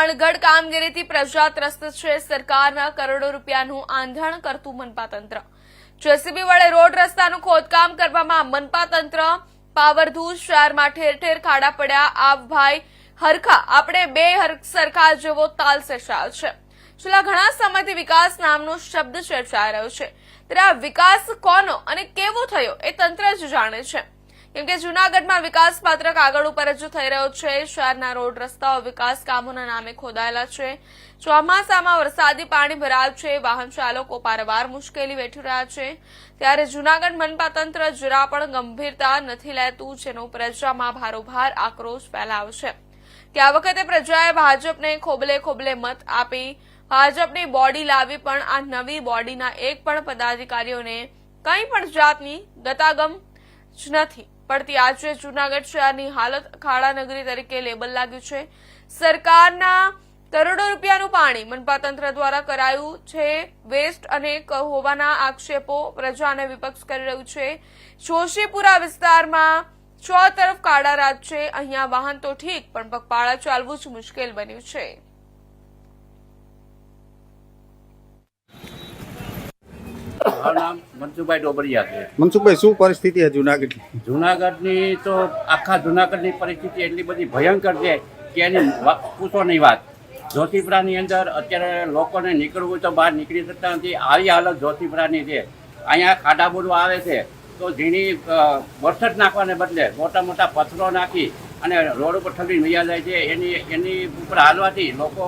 અણઘડ કામગીરીથી પ્રજા ત્રસ્ત છે સરકારના કરોડો રૂપિયાનું આંધણ કરતું મનપા તંત્ર જેસીબી વડે રોડ રસ્તાનું ખોદકામ કરવામાં મનપા તંત્ર પાવરધૂ શહેરમાં ઠેર ઠેર ખાડા પડ્યા. આવ ભાઈ હરખા, આપણે બે સરખા જેવો તાલ સર્જાયો છે. છેલ્લા ઘણા સમયથી વિકાસ નામનો શબ્દ ચર્ચાઈ રહ્યો છે. ત્યારે આ વિકાસ કોનો અને કેવો થયો એ તંત્ર જ જાણે છે. કેમ કે જૂનાગઢમાં વિકાસ પાત્ર કાગળ ઉપર જ થઈ રહ્યો છે. શહેરના રોડ, રસ્તાઓ, વિકાસ કામોના નામે ખોદાયેલા છે. ચોમાસામાં વરસાદી પાણી ભરાયું છે. વાહન ચાલકો પારવાર મુશ્કેલી વેઠી રહ્યા છે. ત્યારે જૂનાગઢ મનપા તંત્ર જરા પણ ગંભીરતા નથી લેતું, જેનો પ્રજામાં ભારોભાર આક્રોશ ફેલાયો છે. ત્યાં વખતે પ્રજાએ ભાજપને ખોબલે ખોબલે મત આપી, ભાજપની બોડી લાવી પણ આ નવી બોડીના એક પણ પદાધિકારીઓને કંઈ પણ જાતની ગતાગમ જ નથી. પડતી આજે જૂનાગઢ શહેરની હાલત ખાડા નગરી તરીકે લેબલ લાગ્યું છે. સરકારના કરોડો રૂપિયાનું પાણી મનપા તંત્ર દ્વારા કરાયું છે. વેસ્ટ અને હોવાના આક્ષેપો પ્રજા અને વિપક્ષ કરી રહ્યું છે. જોશીપુરા વિસ્તારમાં ચો તરફ કાળા રાત છે. અહીંયા વાહન તો ઠીક, પણ પગપાળા ચાલવું જ મુશ્કેલ બન્યું છે. મારું નામ મનસુભાઈ ડોબરિયા છે. મનસુખભાઈ શું પરિસ્થિતિ છે જુનાગઢની? જુનાગઢની તો આખા જુનાગઢની પરિસ્થિતિ એટલી બધી ભયંકર છે કે એની પૂછો નહીં વાત. જોશીપુરાની અંદર અત્યારે લોકોને નીકળવું તો બહાર નીકળી શકતા નથી. આવી હાલત જોશીપુરાની છે. અહીંયા ખાડા બોરવા આવે છે. તો ઝીણી વરસદ નાખવાને બદલે મોટા મોટા પથ્થરો નાખી અને રોડ ઉપર ઠલવીને વૈયા જાય છે. એની એની ઉપર હાલવાથી લોકો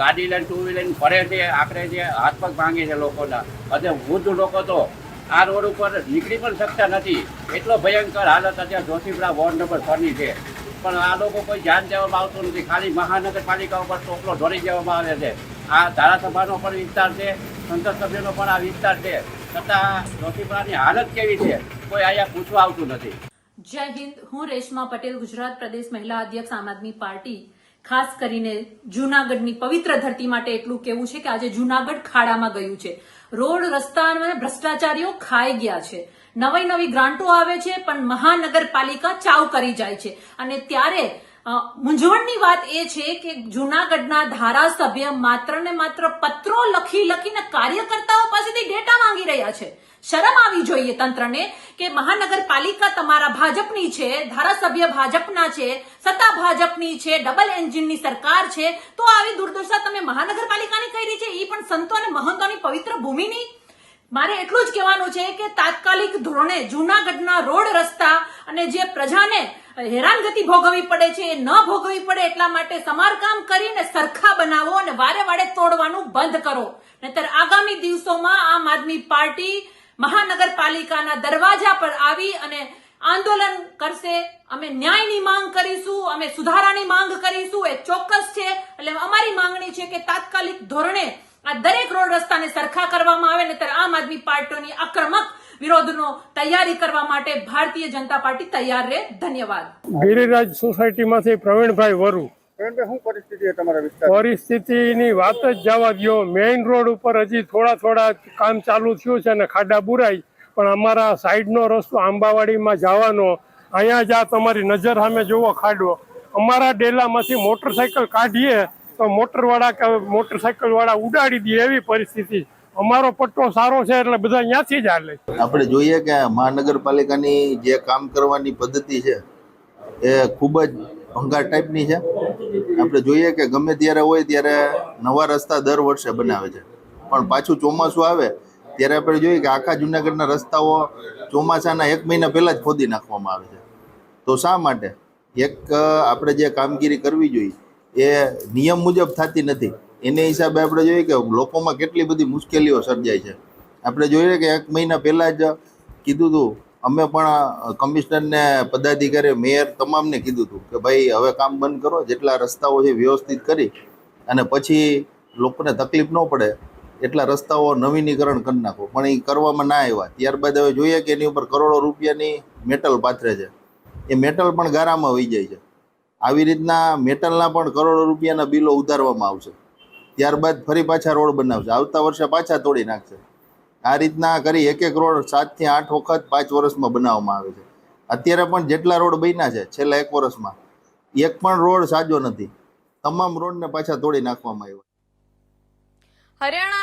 ગાડી લઈને ટુ વ્હીલર ફરે છે આખરે છે હાથ પગ ભાંગે છે લોકોના, અને વૃદ્ધ લોકો તો આ રોડ ઉપર નીકળી પણ શકતા નથી. એટલો ભયંકર હાલત અત્યારે જોશીપુરા વોર્ડ નંબર છની છે. પણ આ લોકો કોઈ ધ્યાન દેવામાં આવતું નથી. ખાલી મહાનગરપાલિકા ઉપર ટોપલો ઢોળી દેવામાં આવે છે. આ ધારાસભાનો પણ વિસ્તાર છે સંસદ પણ આ વિસ્તાર છે. છતાં જોશીપુરાની હાલત કેવી છે, કોઈ અહીંયા પૂછવા આવતું નથી. જય હિન્દ. હું રેશમા પટેલ, ગુજરાત પ્રદેશ મહિલા અધ્યક્ષ આમ આદમી પાર્ટી. ખાસ કરીને જૂનાગઢની પવિત્ર ધરતી માટે એટલું કેવું છે કે આજે જૂનાગઢ ખાડામાં ગયું છે. રોડ રસ્તા ભ્રષ્ટાચારીઓ ખાઈ ગયા છે. નવી નવી ગ્રાન્ટો આવે છે, પણ મહાનગરપાલિકા ચાવ કરી જાય છે. અને ત્યારે મૂંઝવણની વાત એ છે કે જૂનાગઢના ધારાસભ્ય માત્ર ને માત્ર પત્રો લખી લખીને કાર્યકર્તાઓ પાસેથી ડેટા માંગી રહ્યા છે. શરમ આવી જોઈએ તંત્રને કે મહાનગરપાલિકા તમારા ભાજપની છે, ધારાસભ્ય ભાજપના છે, સત્તા ભાજપની છે ડબલ એન્જિનની સરકાર છે. તો આવી દુર્દશા તમે મહાનગરપાલિકાની કરી છે એ પણ સંતો અને મહંતોની પવિત્ર ભૂમિની? મારે એટલું જ કહેવાનું છે કે તાત્કાલિક ધોરણે જૂનાગઢના રોડ રસ્તા અને જે પ્રજાને હેરાનગતિ ભોગવવી પડે છે, એ ન ભોગવવી પડે એટલા માટે સમારકામ કરીને સરખા બનાવો અને વારે વારે તોડવાનું બંધ કરો. નહીતર આગામી દિવસોમાં આમ આદમી પાર્ટી મહાનગરપાલિકાના દરવાજા પર આવી અને આંદોલન કરશે. અમે ન્યાયની માંગ કરીશું, અમે સુધારાની માંગ કરીશું. એ ચોક્કસ છે. એટલે અમારી માંગણી છે કે તાત્કાલિક ધોરણે આ દરેક રોડ રસ્તાને સરખા કરવામાં આવે ને ત્યારે આમ આદમી પાર્ટીની આક્રમક વિરોધનો તૈયારી કરવા માટે ભારતીય જનતા પાર્ટી તૈયાર રહે. ધન્યવાદ. ગિરિરાજ સોસાયટીમાંથી પ્રવીણભાઈ વરુ. શું પરિસ્થિતિ છે પરિસ્થિતિની વાત જ જવા દો મેઇન રોડ ઉપર હજી થોડા થોડા કામ ચાલુ થયું છે અને ખાડા બુરાય પણ અમારા સાઈડનો રસ્તો આંબાવાડીમાં જવાનો. અહીંયા જ આ તમારી નજર સામે જુઓ ખાડો. અમારા ડેલામાંથી મોટરસાયકલ કાઢીએ તો મોટરવાળા કે મોટરસાયકલવાળા ઉડાડી દે એવી પરિસ્થિતિ. અમારો પટ્ટો સારો છે એટલે બધા ત્યાંથી જ હાલે. આપણે જોઈએ કે મહાનગરપાલિકાની જે કામ કરવાની પદ્ધતિ છે એ ખૂબ જ ભંગાર ટાઈપની છે. આપણે જોઈએ કે ગમે ત્યારે હોય ત્યારે નવા રસ્તા દર વર્ષે બનાવે છે. પણ પાછું ચોમાસું આવે, ત્યારે આપણે જોઈએ કે આખા જુનાગઢના રસ્તાઓ ચોમાસાના એક મહિના પહેલાં જ ખોદી નાખવામાં આવે છે. તો શા માટે? એક આપણે જે કામગીરી કરવી જોઈએ, એ નિયમ મુજબ થતી નથી. એને હિસાબે આપણે જોઈએ કે લોકોમાં કેટલી બધી મુશ્કેલીઓ સર્જાય છે. આપણે જોઈએ કે એક મહિના પહેલાં જ કીધું હતું અમે પણ કમિશનરને પદાધિકારી મેયર તમામને કીધું હતું કે ભાઈ, હવે કામ બંધ કરો, જેટલા રસ્તાઓ છે વ્યવસ્થિત કરી અને પછી લોકોને તકલીફ ન પડે, એટલા રસ્તાઓ નવીનીકરણ કરી નાખો. પણ એ કરવામાં ના આવ્યા. ત્યારબાદ હવે જોઈએ કે એની ઉપર કરોડો રૂપિયાની મેટલ પાથરે છે. એ મેટલ પણ ગારામાં વહી જાય છે. આવી રીતના મેટલના પણ કરોડો રૂપિયાના બિલો ઉતારવામાં આવશે. ત્યારબાદ ફરી પાછા રોડ બનાવશે. આવતા વર્ષે પાછા તોડી નાખશે. આ રીતના કરી એક એક રોડ સાતથી આઠ વખત પાંચ વર્ષમાં બનાવવામાં આવે છે. અત્યારે પણ જેટલા રોડ બન્યા છે, છેલ્લા એક વર્ષમાં, એક પણ રોડ સાજો નથી. તમામ રોડને પાછા તોડી નાખવામાં આવ્યા. હરિયાણાના